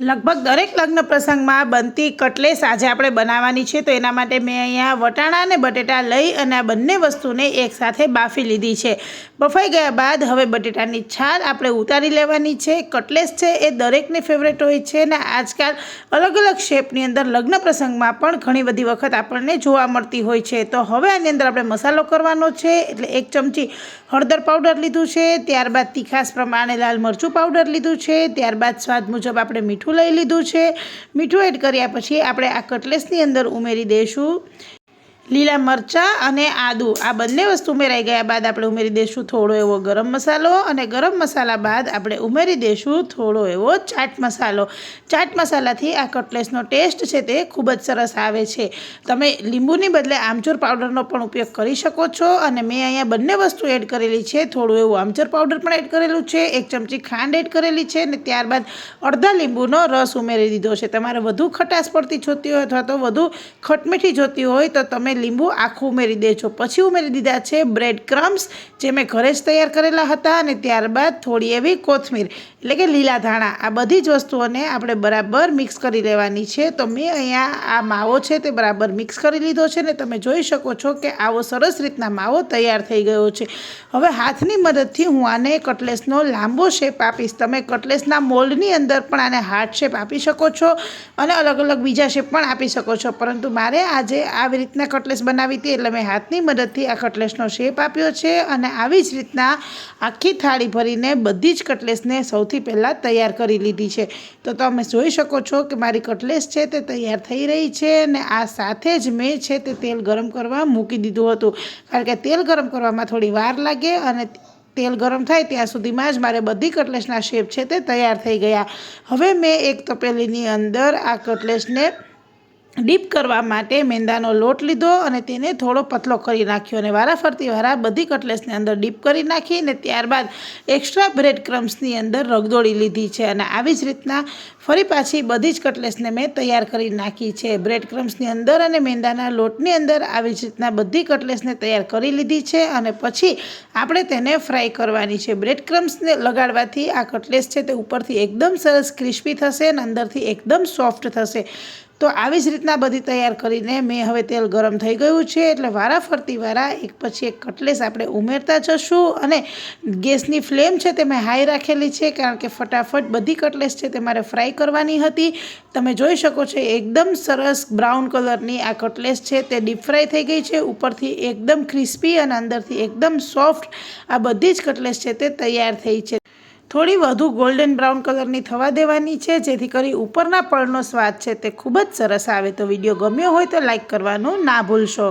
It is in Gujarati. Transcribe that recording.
લગભગ દરેક લગ્ન પ્રસંગમાં બનતી કટલેસ આજે આપણે બનાવવાની છે. તો એના માટે મેં અહીંયા વટાણા અને બટેટા લઈ અને આ બંને વસ્તુને એકસાથે બાફી લીધી છે. બફાઈ ગયા બાદ હવે બટેટાની છાલ આપણે ઉતારી લેવાની છે. કટલેસ છે એ દરેકની ફેવરેટ હોય છે અને આજકાલ અલગ અલગ શેપની અંદર લગ્ન પ્રસંગમાં પણ ઘણી બધી વખત આપણને જોવા મળતી હોય છે. તો હવે આની અંદર આપણે મસાલો કરવાનો છે, એટલે એક ચમચી હળદર પાવડર લીધું છે, ત્યારબાદ તીખાસ પ્રમાણે લાલ મરચું પાવડર લીધું છે, ત્યારબાદ સ્વાદ મુજબ આપણે મીઠું લઈ લીધું છે. મીઠું એડ કર્યા પછી આપણે આ કટલેસની અંદર ઉમેરી દઈશું. લીલા મરચાં અને આદું. આ બંને વસ્તુ ઉમેરાઈ ગયા બાદ આપણે ઉમેરી દઈશું થોડો એવો ગરમ મસાલો અને ગરમ મસાલા બાદ આપણે ઉમેરી દઈશું થોડો એવો ચાટ મસાલો. ચાટ મસાલાથી આ કટલેસનો ટેસ્ટ છે તે ખૂબ જ સરસ આવે છે. તમે લીંબુની બદલે આમચૂર પાવડરનો પણ ઉપયોગ કરી શકો છો અને મેં અહીંયા બંને વસ્તુ એડ કરેલી છે. થોડું એવું આમચૂર પાવડર પણ એડ કરેલું છે. એક ચમચી ખાંડ એડ કરેલી છે અને ત્યારબાદ અડધા લીંબુનો રસ ઉમેરી દીધો છે. તમારે વધુ ખટાશ પડતી જોતી હોય અથવા તો વધુ ખટમીઠી જોતી હોય તો તમે લીંબુ આખું ઉમેરી દેજો. પછી ઉમેરી દીધા છે બ્રેડ ક્રમ્સ જે મેં ઘરે જ તૈયાર કરેલા હતા અને ત્યારબાદ થોડી એવી કોથમીર. એટલે કે લીલા ધાણા, આ બધી જ વસ્તુઓને આપણે બરાબર મિક્સ કરી લેવાની છે. તો મેં અહીંયા આ માવો છે તે બરાબર મિક્સ કરી લીધો છે ને તમે જોઈ શકો છો કે આવો સરસ રીતના માવો તૈયાર થઈ ગયો છે. હવે હાથની મદદથી હું આને કટલેસનો લાંબો શેપ આપીશ. તમે કટલેસના મોલ્ડની અંદર પણ આને હાર્ટ શેપ આપી શકો છો અને અલગ અલગ બીજા શેપ પણ આપી શકો છો. પરંતુ મારે આજે આવી રીતના કટલેસ બનાવી હતી એટલે મેં હાથની મદદથી આ કટલેસનો શેપ આપ્યો છે અને આવી જ રીતના આખી થાળી ભરીને બધી જ કટલેસને સૌથી પહેલાં તૈયાર કરી લીધી છે. તો તમે જોઈ શકો છો કે મારી કટલેસ છે તે તૈયાર થઈ રહી છે અને આ સાથે જ મેં છે તે તેલ ગરમ કરવા મૂકી દીધું હતું. કારણ કે તેલ ગરમ કરવામાં થોડી વાર લાગે અને તેલ ગરમ થાય ત્યાં સુધીમાં જ મારે બધી કટલેસના શેપ છે તે તૈયાર થઈ ગયા. હવે મેં એક તપેલીની અંદર આ કટલેસને ડીપ કરવા માટે મેંદાનો લોટ લીધો અને તેને થોડો પતલો કરી નાખ્યો અને વારાફરતી વારા બધી કટલેસની અંદર ડીપ કરી નાખી અને ત્યારબાદ એક્સ્ટ્રા બ્રેડ ક્રમ્સની અંદર રગદોળી લીધી છે અને આવી જ રીતના ફરી પાછી બધી જ કટલેસને મેં તૈયાર કરી નાખી છે. બ્રેડ ક્રમ્સની અંદર અને મેંદાના લોટની અંદર આવી જ રીતના બધી કટલેસને તૈયાર કરી લીધી છે અને પછી આપણે તેને ફ્રાય કરવાની છે. બ્રેડ ક્રમ્સને લગાડવાથી આ કટલેસ છે તે ઉપરથી એકદમ સરસ ક્રિસ્પી થશે અને અંદરથી એકદમ સોફ્ટ થશે. તો આવી જ રીતના બધી તૈયાર કરીને મેં હવે તેલ ગરમ થઈ ગયું છે એટલે વારા ફરતી વારા, એક પછી એક કટલેસ આપણે ઉમેરતા જશું અને ગેસની ફ્લેમ છે તે મેં હાઈ રાખેલી છે કારણ કે ફટાફટ બધી કટલેસ છે તે મારે ફ્રાય કરવાની હતી. તમે જોઈ શકો છો એકદમ સરસ બ્રાઉન કલરની આ કટલેસ છે તે ડીપ ફ્રાય થઈ ગઈ છે. ઉપરથી એકદમ ક્રિસ્પી અને અંદરથી એકદમ સોફ્ટ આ બધી જ કટલેસ છે તે તૈયાર થઈ છે. થોડી વધુ ગોલ્ડન બ્રાઉન કલરની થવા દેવાની છે, જેથી કરી ઉપરના પળનો સ્વાદ છે તે ખૂબ જ સરસ આવે. તો વીડિયો ગમ્યો હોય તો લાઈક કરવાનું ના ભૂલશો.